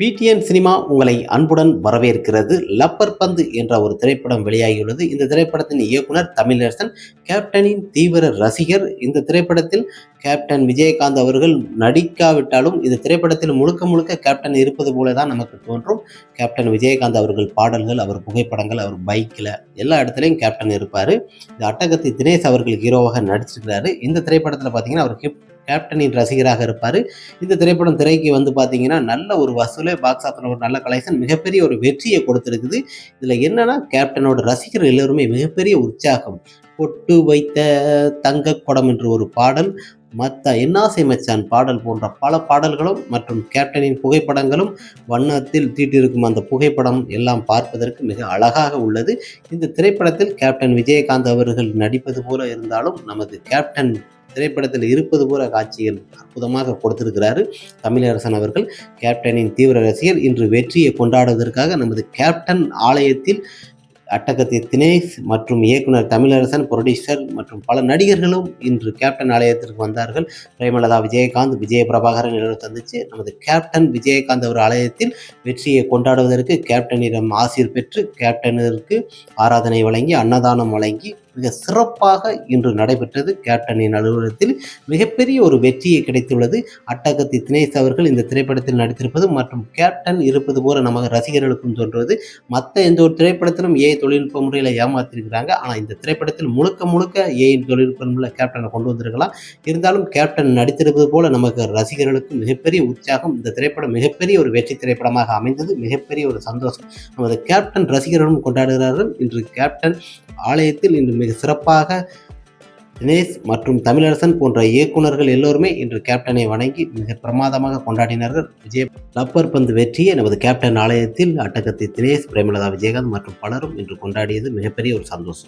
PTN cinema உங்களை அன்புடன் வரவேற்கிறது. லப்பர் பந்து என்ற ஒரு திரைப்படம் வெளியாகியுள்ளது. இந்த திரைப்படத்தின் இயக்குனர் தமிழரசன் கேப்டனின் தீவிர ரசிகர். இந்த திரைப்படத்தில் கேப்டன் விஜயகாந்த் அவர்கள் நடிக்காவிட்டாலும் இந்த திரைப்படத்தில் முழுக்க முழுக்க கேப்டன் இருப்பது போல தான் நமக்கு தோன்றும். கேப்டன் விஜயகாந்த் அவர்கள் பாடல்கள் அவர் புகைப்படங்கள் அவர் பைக்கில் எல்லா இடத்துலையும் கேப்டன் இருப்பார். இந்த அட்டகத்தை தினேஷ் அவர்கள் ஹீரோவாக நடிச்சிருக்கிறாரு. இந்த திரைப்படத்தில் பார்த்தீங்கன்னா அவர் ஹிப் கேப்டனின் ரசிகராக இருப்பார். இந்த திரைப்படம் திரைக்கு வந்து பார்த்தீங்கன்னா நல்ல ஒரு வசூலே பாக்ஸ் ஆஃபீஸில் ஒரு நல்ல கலெக்ஷன் மிகப்பெரிய ஒரு வெற்றியை கொடுத்துருக்குது. இதில் என்னென்னா கேப்டனோட ரசிகர் எல்லோருமே மிகப்பெரிய உற்சாகம். பொட்டு வைத்த தங்க குடம் என்று ஒரு பாடல் மற்ற என்னாசை மச்சான் பாடல் போன்ற பல பாடல்களும் மற்றும் கேப்டனின் புகைப்படங்களும் வண்ணத்தில் தீட்டிருக்கும் அந்த புகைப்படம் எல்லாம் பார்ப்பதற்கு மிக அழகாக உள்ளது. இந்த திரைப்படத்தில் கேப்டன் விஜயகாந்த் அவர்கள் நடிப்பது போல இருந்தாலும் நமது கேப்டன் திரைப்படத்தில் இருப்பது போல காட்சிகள் அற்புதமாக கொடுத்திருக்கிறாரு தமிழரசன் அவர்கள். கேப்டனின் தீவிர ரசிகர் இன்று வெற்றியை கொண்டாடுவதற்காக நமது கேப்டன் ஆலயத்தில் அட்டகத்தி தினேஷ் மற்றும் இயக்குனர் தமிழரசன் புரொடியூசர் மற்றும் பல நடிகர்களும் இன்று கேப்டன் ஆலயத்திற்கு வந்தார்கள். பிரேமலதா விஜயகாந்த் விஜய பிரபாகரன் எல்லோரும் தந்துச்சு நமது கேப்டன் விஜயகாந்த் அவர் ஆலயத்தில் வெற்றியை கொண்டாடுவதற்கு கேப்டனிடம் ஆசீர் பெற்று கேப்டனிற்கு ஆராதனை வழங்கி அன்னதானம் வழங்கி மிக சிறப்பாக இன்று நடைபெற்றது. கேப்டனின் அலுவலகத்தில் மிகப்பெரிய ஒரு வெற்றியை கிடைத்துள்ளது. அட்டகத்தி தினேஷ் அவர்கள் இந்த திரைப்படத்தில் நடித்திருப்பது மற்றும் கேப்டன் இருப்பது போல நமக்கு ரசிகர்களுக்கும் தோன்றுவது. மற்ற எந்த ஒரு திரைப்படத்திலும் ஏஐ தொழில்நுட்ப முறையில் ஏமாத்திருக்கிறாங்க. ஆனால் இந்த திரைப்படத்தில் முழுக்க முழுக்க ஏஐ தொழில்நுட்ப முறையில் கேப்டனை கொண்டு வந்திருக்கலாம். இருந்தாலும் கேப்டன் நடித்திருப்பது போல நமக்கு ரசிகர்களுக்கு மிகப்பெரிய உற்சாகம் இந்த திரைப்படம் மிகப்பெரிய ஒரு வெற்றி திரைப்படமாக அமைந்தது. மிகப்பெரிய ஒரு சந்தோஷம். நமது கேப்டன் ரசிகர்களும் கொண்டாடுகிறார்கள். இன்று கேப்டன் ஆலயத்தில் இன்று மிக சிறப்பாக தினேஷ் மற்றும் தமிழரசன் போன்ற இயக்குநர்கள் எல்லோருமே இன்று கேப்டனை வணங்கி மிக பிரமாதமாக கொண்டாடினார்கள். விஜய் ரப்பர் பந்து வெற்றியை நமது கேப்டன் ஆலயத்தில் அட்டகத்தை தினேஷ் பிரேமலதா விஜயகாந்த் மற்றும் பலரும் இன்று கொண்டாடியது மிகப்பெரிய ஒரு சந்தோஷம்.